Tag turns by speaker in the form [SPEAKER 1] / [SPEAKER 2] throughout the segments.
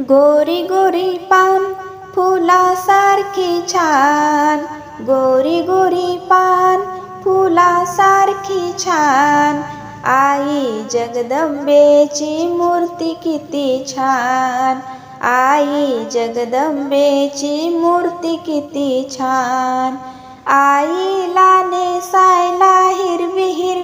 [SPEAKER 1] गोरी गोरी पान फुलासारखी छान. गोरी गोरी पान फुलासारखी छान. आई जगदंबेची मूर्ती किती छान. आई जगदंबेची मूर्ती किती छान. आईला नेसायला हिरवी हिरवी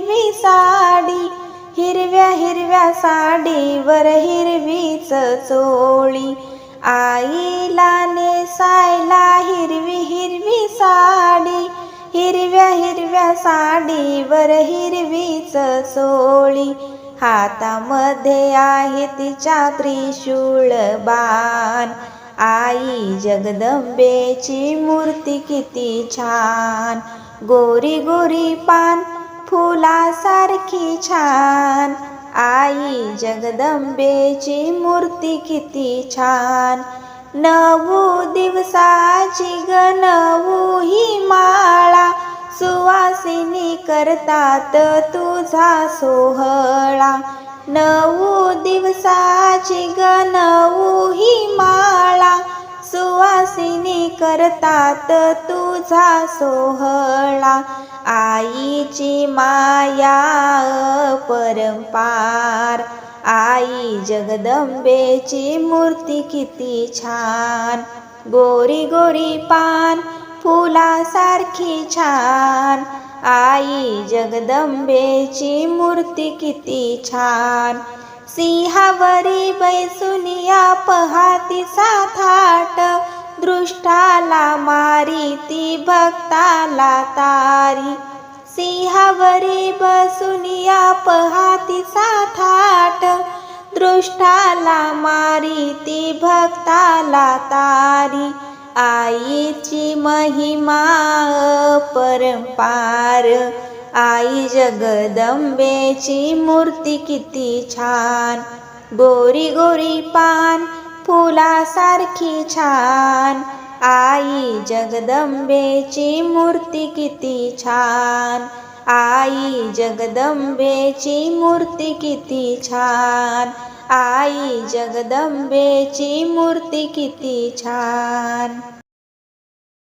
[SPEAKER 1] हिरव्या साडीवर हिरवीच चोळी. आईला नेसायला हिरवी हिरवी साडी. हिरव्या हिरव्या साडीवर हिरवीच चोळी. हातामध्ये आहे तिच्या त्रिशूळ बाण. आई जगदंबेची मूर्ती किती छान. गोरी गोरी पान फुलासारखी छान. आई जगदंबेची मूर्ती किती छान. नऊ दिवसाची ग नऊ ही माळा. सुवासिनी करतात तुझा सोहळा. नऊ दिवसाची ग नऊ ही माळा. सुवासिनी करतात तुझा सोहळा. आईची माया परंपार आई जगदंबेची मूर्ती किती छान. गोरी गोरी पान फुलासारखी छान. आई जगदंबेची मूर्ती किती छान. सिंहावरी बैसुनिया पहाती साथाट दृष्टाला मारी ती भक्ताला तारी. सिंहावरी बसुनिया पहाती साथाट दृष्टाला मारी ती भक्ताला तारी. आईची महिमा परंपार आई जगदंबेची मूर्ती किती छान. गोरी गोरी पान फुलासारखी छान. आई जगदंबेची मूर्ती किती छान. आई जगदंबेची मूर्ती किती छान. आई जगदंबेची मूर्ती किती छान.